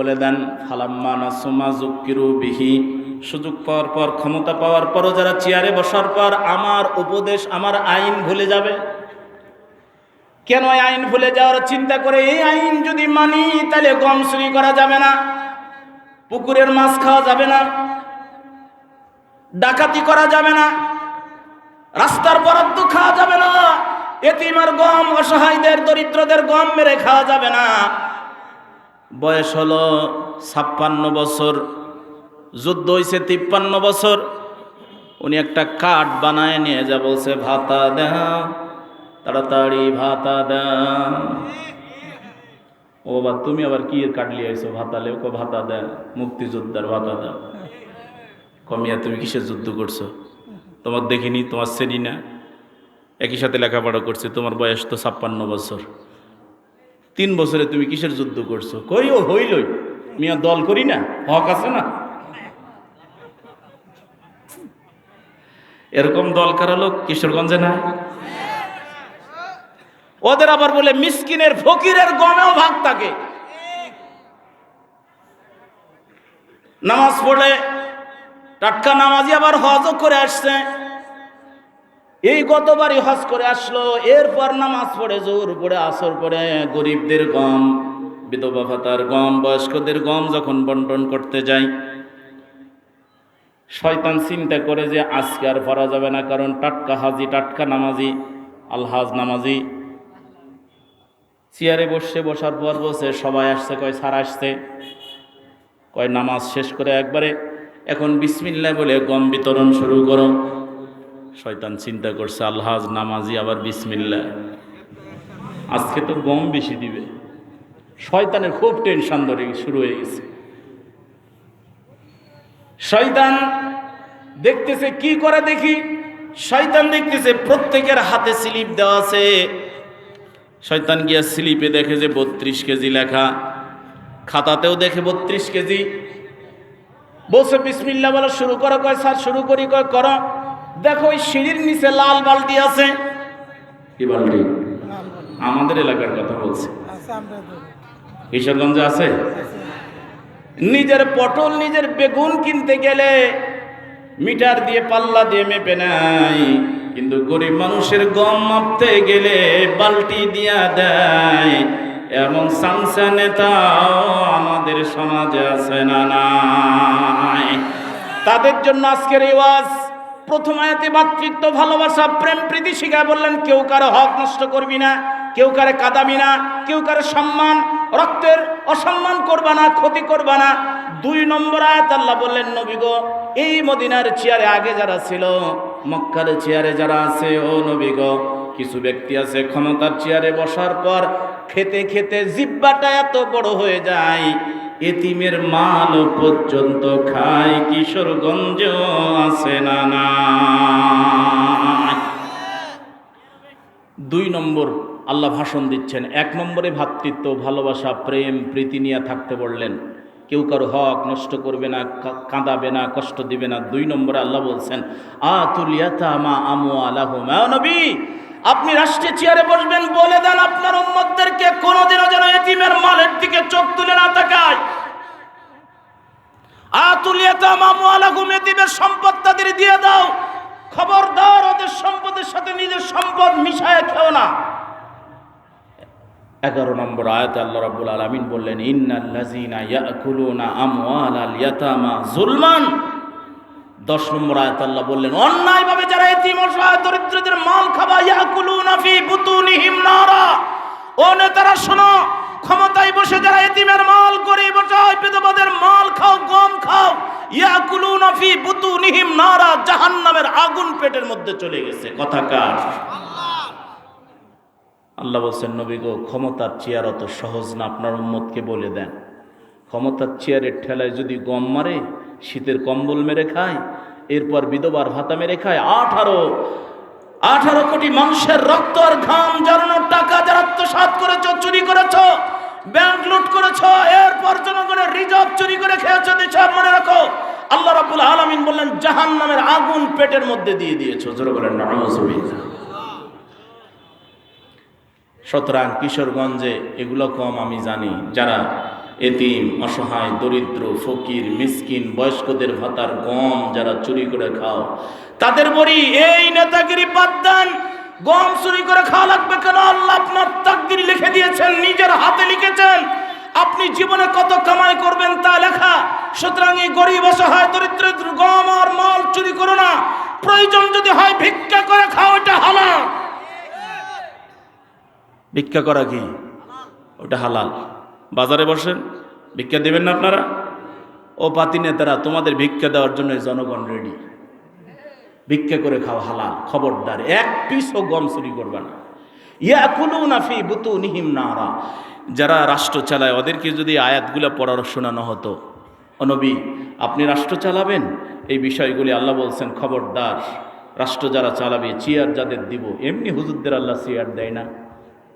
বলে দেন, ফালাম্মা বিহি। সুযোগ পাওয়ার পর, ক্ষমতা পাওয়ার পরও যারা চেয়ারে বসার পর আমার উপদেশ, আমার আইন ভুলে যাবে। কেন আইন ভুলে যাওয়ার চিন্তা করে এই আইন যদি মানি, তাহলে গম চুরি করা যাবে না, পুকুরের মাছ খাওয়া যাবে না, ডাকাতি করা যাবে না, রাস্তার বরাদ্দ খাওয়া যাবে না এতিমার গম, অসহায়দের, দরিদ্রদের গম মেরে খাওয়া যাবে না। বয়স হলো ছাপ্পান্ন বছর, যুদ্ধ হয়েছে তিপ্পান্ন বছর। উনি একটা কাঠ বানায় নিয়ে যা বলছে, ভাতা দাও তাড়াতাড়ি ভাতা দাও ও বাবা তুমি আবার কি কাটলি আইছো? ভাতা লে ওকে ভাতা দেন, মুক্তিযোদ্ধার ভাতা দাও কমিয়া তুমি কিসের যুদ্ধ করছ? তোমার দেখিনি, তোমার শ্রেণি না। একই সাথে লেখাপড়া করছে, তোমার বয়স তো ছাপ্পান্ন বছর। তিন বছরে তুমি কিসের যুদ্ধ করছ? কই ও হইলই মিয়া, দল করি না? হক আছে না? এরকম দল কারা লোক? কিশোরগঞ্জে না? ওদের আবার বলে মিসকিনের ফকিরের গমেও ভাগ থাকে। নামাজ পড়লে টাটকা নামাজি আবার হজও করে আসছে। এই গতবারই হজ করে আসলো, এরপর নামাজ পড়ে, জোর পড়ে, আসর পড়ে, গরিবদের গম, বিধবা ভাতার গম, বয়স্কদের গম যখন বন্টন করতে যাই, শয়তান চিন্তা করে যে আজকে আর পড়া যাবে না, কারণ টাটকা হাজি, টাটকা নামাজি, আলহাজ নামাজি। চেয়ারে বসে, বসার পর বসে, সবাই আসছে, কয় সার আসছে, কয় নামাজ শেষ করে একবারে, এখন বিসমিল্লা বলে গম বিতরণ শুরু করো। শয়তান চিন্তা করছে আল্লাহাজ নামাজি, আবার বিসমিল্লা আজকে তো গম বেশি দিবে। শয়তানের খুব টেনশন ধরে শুরু হয়ে গেছে। শয়তান দেখতেছে, কি করে দেখি? শয়তান দেখতেছে, প্রত্যেকের হাতে স্লিপ দেওয়া আছে। শয়তান গিয়া স্লিপে দেখে যে বত্রিশ কেজি লেখা। খাতাতেও দেখে বত্রিশ কেজি। বলছে বিসমিল্লা বলা, শুরু করো, কয়, স্যার, শুরু করি, কয়, করো। দেখো ওই সিঁড়ির নিচে লাল বালতি আছে। কি বালতি? আমাদের এলাকার কথা বলছে। কিশোরগঞ্জে আছে? নিজের পটল নিজের বেগুন কিনতে গেলে মিটার দিয়ে পাল্লা দিয়ে মেপে নাই কিন্তু গরিব মানুষের গম মাপতে গেলে বালতি দিয়া দেয়। এবং সামসা নেতাও আমাদের সমাজে আছে না নাই। তাদের জন্য আজকের এই ওয়াজ প্রথম আয়াতে মাতৃত্ব, ভালোবাসা, প্রেম, প্রীতি শিখায় বললেন, কেউ কারও হক নষ্ট করবি না, কেউ কারে কাদাবি না, কেউ কারে সম্মান, রক্তের অসম্মান করবা না, ক্ষতি করবা না। দুই নম্বর আয়াত আল্লাহ বললেন, নবী গো, এই মদিনার চেয়ারে আগে যারা ছিল, মক্কার চেয়ারে যারা আছে, ও নবী গো, কিছু ব্যক্তি আছে ক্ষমতার চেয়ারে বসার পর খেতে খেতে জিব্বাটা এত বড় হয়ে যায় এতিমের মাল পর্যন্ত খায় কিশোরগঞ্জ আছে না দুই নম্বর, আল্লাহ ভাষণ দিচ্ছেন। এক নম্বরে ভাতৃত্ব, ভালোবাসা, প্রেম, প্রীতি নিয়ে থাকতে বললেন। কেউ কারও হক নষ্ট করবে না কাঁদাবে না, কষ্ট দিবে না। দুই নম্বরে আল্লাহ বলছেন আতুলিয়াতা মা আমু আলাহ আপনি রাষ্ট্রীয় চেয়ারে বসবেন, বলে দেন আপনার উম্মতদেরকে কোনোদিনও যেন এতিমের মালের দিকে চোখ তুলে না তাকায়। সম্পদ তাদের দিয়ে দাও। ওদের সম্পদের সাথে নিজের সম্পদ মিশায় খেও না। এগারো নম্বর বললেন ইয়াতামা যুলমান দশ নম্বর আয়াত আল্লাহ বললেন, অন্যায়ভাবে যারা এতিম অসহায় দরিদ্রদের মাল খাবা, ইয়াকুলুনা ফি বুতুনিহিম নারা। ও নেতারা, শোনো, ক্ষমতায় বসে যারা এতিমের মাল, গরিব অসহায় বিধবাদের মাল খাও, গম খাও, ইয়াকুলুনা ফি বুতুনিহিম নারা, জাহান্নামের আগুন পেটের মধ্যে চলে গেছে। কথা কার? আল্লাহ বলছেন, নবী গো, ক্ষমতার চেয়ার অত সহজ না, আপনার উম্মতকে বলে দেন। ক্ষমতার চেয়ারের ঠেলায় যদি গম মারে শীতের কম্বল মেরে খায়, এরপর বিধবার ভাতা মেরে খায়। আঠারো আঠারো কোটি মানুষের রক্ত আর ঘাম জানানোর টাকা যারা আত্মসাত করেছ, চুরি করেছ ব্যাংক লুট করেছ, এরপর জনগণের রিজার্ভ চুরি করে খেয়েছ দিছাব মনে রাখো। আল্লাহ রাব্বুল আলামিন বললেন, জাহান্নামের আগুন পেটের মধ্যে দিয়ে দিয়েছ। জোরে বলেন সুতরাং কিশোরগঞ্জে এগুলো কম আমি জানি। যারা এতিম, অসহায়, দরিদ্র, ফকির, মিসকিন, বয়স্কদের ভাতার গম যারা চুরি করে খাও, তাদের বলি, এই নেতাগিরি বাদ দেন, গম চুরি করে খাওয়া লাগবে কেন? আল্লাহ আপনার তাকদির লিখে দিয়েছেন, নিজের হাতে লিখেছেন। আপনি জীবনে কত কামাই করবেন তা লেখা। সুতরাং এই গরিব, অসহায় দরিদ্র গম আর মাল চুরি করো না। প্রয়োজন যদি হয় ভিক্ষা করে খাও, এটা হালাল। ভিক্ষা করা কি? ওটা হালাল। বাজারে বসেন, ভিক্ষা দেবেন না আপনারা? ও পাতি নেতারা, তোমাদের ভিক্ষা দেওয়ার জন্য জনগণ রেডি ভিক্ষা করে খাও হালাল, খবরদার, এক পিসও গম চুরি করবে না। ইয়া ইয়াকুলু নাফি বুতু নিহিম নারা। যারা রাষ্ট্র চালায়, ওদেরকে যদি আয়াতগুলো পড়ার শোনানো হতো। অনবী আপনি রাষ্ট্র চালাবেন? এই বিষয়গুলি আল্লাহ বলছেন, খবরদার। রাষ্ট্র যারা চালাবে, চেয়ার যাদের দিব, এমনি হুজুরদের আল্লাহ চেয়ার দেয় না।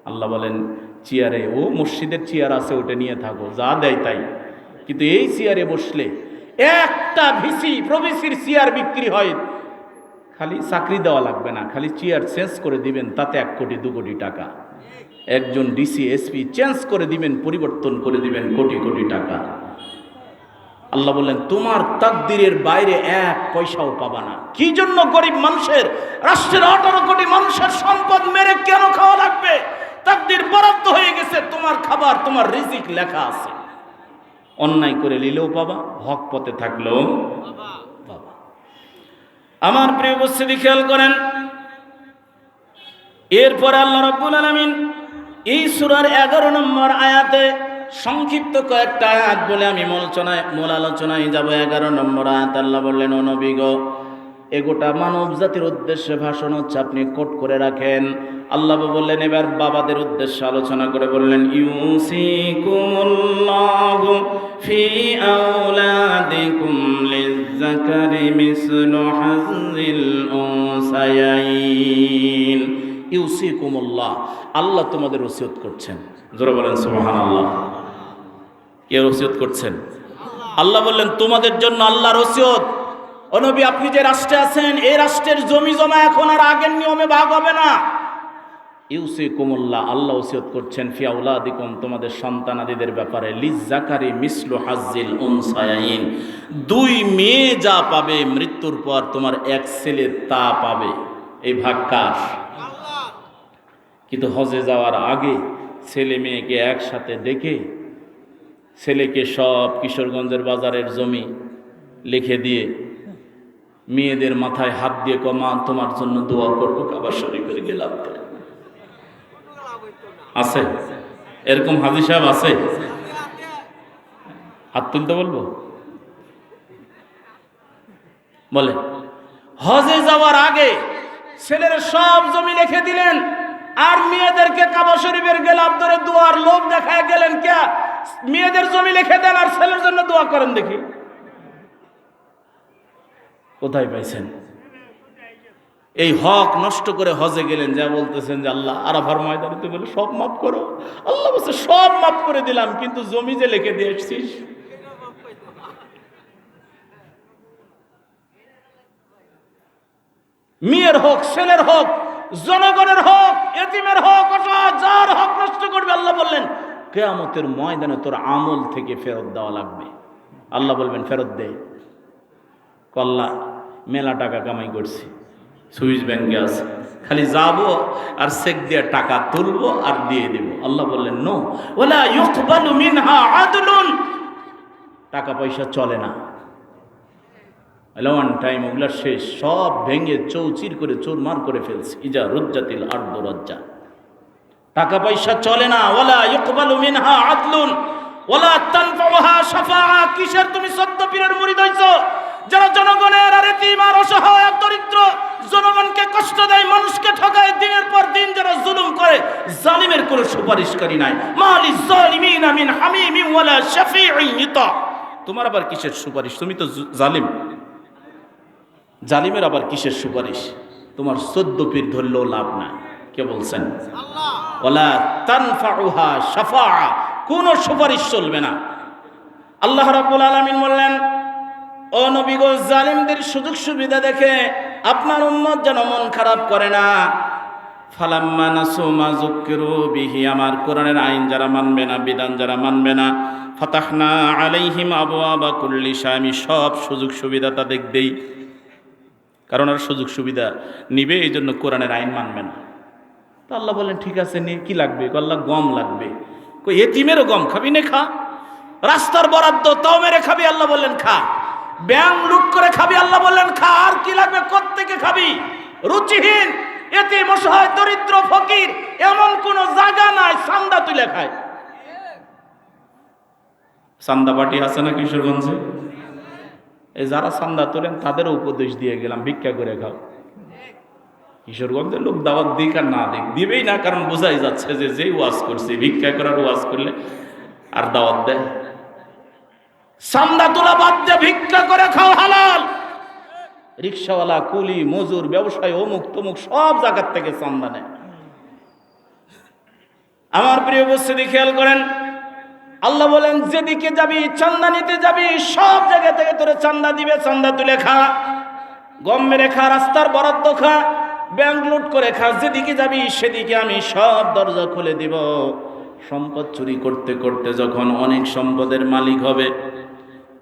আল্লাহ বলেন চেয়ারে, ও মসজিদের চেয়ার আছে, ওটা নিয়ে থাকো, যা দেয় তাই। কিন্তু এই চেয়ারে বসলে একটা ভিসি, প্রভিসির চেয়ার বিক্রি হয়। খালি চাকরি দেওয়া লাগবে না, খালি চেয়ার চেঞ্জ করে দিবেন, তাতে এক কোটি, দু কোটি টাকা। একজন ডিসি, এসপি, চেঞ্জ করে দিবেন, পরিবর্তন করে দিবেন, কোটি কোটি টাকা। আল্লাহ বললেন, তোমার তাকদিরের বাইরে এক পয়সাও পাবা না। কি জন্য গরিব মানুষের, রাষ্ট্রের আঠারো কোটি মানুষের সম্পদ মেরে কেন খাওয়া লাগবে? তাকদির বরাদ্দ হয়ে গেছে, তোমার খাবার, তোমার রিজিক লেখা আছে। অন্যায় করে নিলেও পাবা, হক পথে থাকলেও পাবা। আমার প্রিয় উপস্থিতি খেয়াল করেন, এরপরে আল্লাহ রব্বুল আলমিন এই সুরার এগারো নম্বর আয়াতে সংক্ষিপ্ত কয়েকটা আয়াত বলে আমি মূলচনায় মূল আলোচনায় যাব। এগারো নম্বর আয়াত আল্লাহ বললেন অনবিগ এগোটা মানব জাতির উদ্দেশ্যে ভাষণ হচ্ছে, আপনি কোট করে রাখেন। আল্লাহ বললেন, এবার বাবাদের উদ্দেশ্যে আলোচনা করে বললেন ইউসিকুমুল্লাহু, আল্লাহ তোমাদের ওসিয়ত করছেন। জোরে বলেন, সুবহানাল্লাহ। কে ওসিয়ত করছেন? আল্লাহ বললেন, তোমাদের জন্য আল্লাহর ওসিয়ত। অনবী আপনি যে রাষ্ট্রে আছেন এই রাষ্ট্রের জমি জমা এখন আর আগের নিয়মে ভাগ হবে না। ইউসি কুমুল্লাহ আল্লাহ ওসিয়ত করছেন ফিয়াউলাদিকুম তোমাদের সন্তানাদিদের ব্যাপারে, লিজাকারি মিসলু হাজিল উনসায়াইন। দুই মেয়ে যা পাবে, মৃত্যুর পর তোমার এক ছেলে তা পাবে। এই ভাগ কার? কিন্তু হজে যাওয়ার আগে ছেলে মেয়েকে একসাথে ডেকে ছেলেকে সব কিশোরগঞ্জের বাজারের জমি লিখে দিয়ে মেয়েদের মাথায় হাত দিয়ে কমা তোমার জন্য দোয়া করব, কাবার শরীফের গেলাম আছে? এরকম হাজি সাহেব আছে? হাত তুলতে বলব? বলে, হজে যাওয়ার আগে ছেলের সব জমি লিখে দিলেন, আর মেয়েদেরকে কাবা শরীফের গেলাম ধরে দোয়ার লোভ দেখায় গেলেন কে? মেয়েদের জমি লিখে দেন আর ছেলের জন্য দোয়া করেন দেখি। কোথায় পাইছেন? এই হক নষ্ট করে হজে গেলেন, যা বলতেছেন যে আল্লাহ আরাফার ময়দানে তুমি বলে, সব মাফ করো। আল্লাহ বলছে, সব মাফ করে দিলাম, কিন্তু জমি যে লিখে দিয়ে এসছিস। মেয়ের হোক, ছেলের হোক, জনগণের হোক, এতিমের হোক যার হক নষ্ট করবে, আল্লাহ বললেন, কেয়ামতের ময়দানে তোর আমল থেকে ফেরত দেওয়া লাগবে। আল্লাহ বলবেন, ফেরত দে। কল্লা মেলা টাকা কামাই করছি। সুইস ব্যাংকে আছে। খালি যাব আর চেক দিয়ে টাকা তুলবো আর দিয়ে দেব। আল্লাহ বললেন, নো। ওলা ইউকবালু মিনহা আদলুন। টাকা পয়সা চলে না। ওয়ান টাইম ওগুলা শেষ। সব ভেঙে চৌচির করে চোরমার করে ফেলছে। ইজা রুজ্জাতিল আর্দ রজ্জা। টাকা পয়সা চলে না। ওলা ইকবালু মিনহা আদলুন। ওলা তানফাউহা শাফাআ। কিসের তুমি সত্য পীরের মুরিদ হইছো যারা জনগণের আর আর অসহায় দরিদ্র জনগণকে কষ্ট দেয় মানুষকে ঠকায় দিনের পর দিন যারা জুলুম করে জালিমের কোনো সুপারিশকারী নাই। মালি জালিমিন মিন হামিমিন ওয়ালা শাফিঈন ইতা। তোমার আবার কিসের সুপারিশ? তুমি তো জালিম। জালিমের আবার কিসের সুপারিশ? তোমার চোদ্দ পীর ধরলেও লাভ না কে বলছেন? ওলা তানফাউহা শাফা কোনো সুপারিশ চলবে না। আল্লাহ রাব্বুল আলামিন বললেন নবীগো জালিমদের সুযোগ সুবিধা দেখে আপনার উম্মত যেন মন খারাপ করে না। ফালাম্মা নাসু মা বিহি, আমার কোরআনের আইন যারা মানবে না, বিধান যারা মানবে না, ফাতাহনা আলাইহিম আবওয়াবা কুল্লি শাই, আমি সব সুযোগ সুবিধা তাদের দেই। কারণ আর সুযোগ সুবিধা নিবে, এই জন্য কোরআনের আইন মানবে না। তো আল্লাহ বলেন ঠিক আছে, নি, কি লাগবে? আল্লাহ, গম লাগবে। কই এতিমেরও গম খাবি নে, খা। রাস্তার বরাদ্দ তাও মেরে খাবি? আল্লাহ বললেন, খা। ব্যাং লুট করে খাবি। আল্লাহ বললেন খা আর কি লাগবে? কোত্থেকে খাবি? রুচিহীন এতিম অসহায় দরিদ্র, ফকির, এমন কোন জায়গা নাই, সান্দা তুলে খায়। সান্দা পাটি আছে না কিশোরগঞ্জে? এই যারা সান্দা তোলেন, তাদেরও উপদেশ দিয়ে গেলাম, ভিক্ষা করে খাও। কিশোরগঞ্জের লোক দাওয়াত দিক আর না দিক, দিবেই না, কারণ বোঝাই যাচ্ছে যে যেই ওয়াজ করছে, ভিক্ষা করার ওয়াজ করলে আর দাওয়াত দেয় সান্দা তোলা বাদ দিয়ে ভিক্ষা করে খাও হালাল। রিক্সাওয়ালা, কুলি, মজুর, ব্যবসায়ী, অমুক তমুক সব জায়গার থেকে চান্দা নেয়। আমার প্রিয় উপস্থিতি খেয়াল করেন, আল্লাহ বলেন, যেদিকে যাবি চান্দা নিতে যাবি, সব জায়গা থেকে তোরে চান্দা দিবে, চান্দা তুলে খা। গম মেরে খা, রাস্তার বরাদ্দ খা, ব্যাংক লুট করে খা, যেদিকে যাবি, সেদিকে আমি সব দরজা খুলে দিব। সম্পদ চুরি করতে করতে যখন অনেক সম্পদের মালিক হবে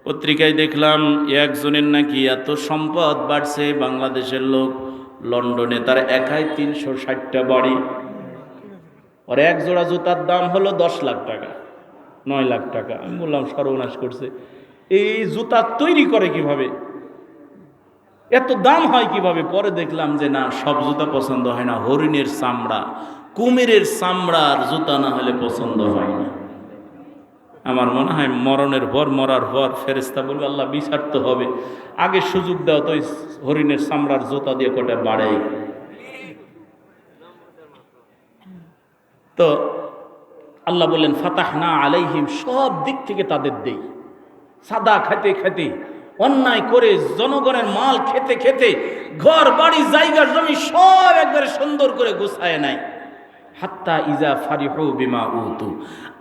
পত্রিকায় দেখলাম, একজনের নাকি এত সম্পদ বাড়ছে বাংলাদেশের লোক। লন্ডনে তার একাই তিনশো ষাটটা বাড়ি। ওর এক জোড়া জুতার দাম হলো দশ লাখ টাকা, নয় লাখ টাকা। আমি বললাম, সর্বনাশ করছে। এই জুতা তৈরি করে কীভাবে? এত দাম হয় কীভাবে? পরে দেখলাম যে না, সব জুতা পছন্দ হয় না। হরিণের চামড়া, কুমিরের চামড়ার জুতা না হলে পছন্দ হয় না। আমার মনে হয় মরণের পর মরার পর ফেরেস্তা বলবে, আল্লাহ, বিচার তো হবে। আগে সুযোগ দাও তো হরিণের চামড়ার জোতা দিয়ে কটা বাড়াই। তো আল্লাহ বললেন ফাতাহ না আলাইহিম, সব দিক থেকে তাদের দেই। সাদা খেতে খেতে অন্যায় করে জনগণের মাল খেতে খেতে, ঘর, বাড়ি, জায়গা, জমি সব একবারে সুন্দর করে গুছায় নেয়। হাত্তা ইজা ফারিহু বিমা উতু।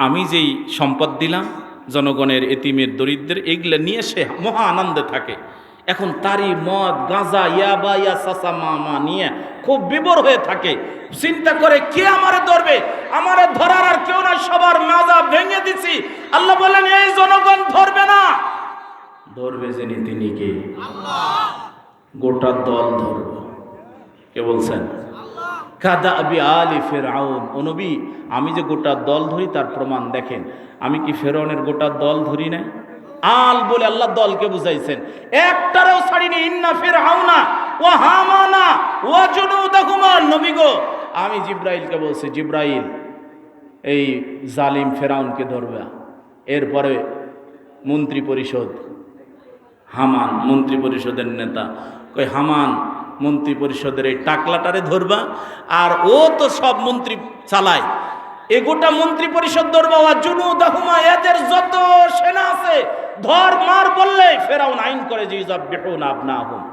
আমি যেই সম্পদ দিলাম জনগণের এতিমের দরিদ্রের এগুলো নিয়ে সে মহা আনন্দে থাকে। এখন তারি মদ গাঁজা ইয়াবা ইয়া সাসা মামা নিয়ে খুব বিবর হয়ে থাকে। চিন্তা করে কে আমারে ধরবে? আমারে ধরার আর কেউ না সবার মাজা ভেঙে দিছি। আল্লাহ বলেন এই জনগণ ধরবে না। ধরবে যিনি তিনি কে? গোটা দল ধরবে। কে বলছেন? কাদা আবি আলি ফেরাউন ও নবী, আমি যে গোটা দল ধরি তার প্রমাণ দেখেন। আমি কি ফেরাউনের গোটা দল ধরি না আল বলে আল্লাহ দলকে বুঝাইছেন। একটারও ছাড়িনি, ইন্না ফেরাউনা ও হামানা ও জুনুদাহুমা। নবী গো, আমি জিব্রাইলকে বলছি, জিব্রাইল, এই জালিম ফেরাউনকে ধরবে। এরপরে মন্ত্রী পরিষদ, হামান, মন্ত্রী পরিষদের নেতা কই হামান মন্ত্রী পরিষদের এই টাকলাটারে ধরবা, আর ও তো সব মন্ত্রী চালায়। এ গোটা মন্ত্রী পরিষদ ধরবা জুনু দাহুমা এদের যত সেনা আছে, ধর মার বললে ফেরাউন আইন করে যে ইজাব বেহুন আপনা আহুম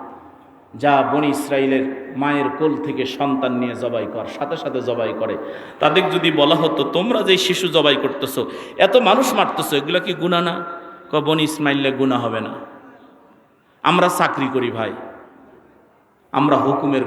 যা বনি ইসরায়েলের মায়ের কোল থেকে সন্তান নিয়ে জবাই কর, সাথে সাথে জবাই করে। তাদের যদি বলা হতো, তোমরা যে শিশু জবাই করতেছো, এত মানুষ মারতেছো, এগুলো কি গুণা না? ক বনি ইসমাইলে গুণা হবে না। আমরা চাকরি করি ভাই। আমরা হুকুমের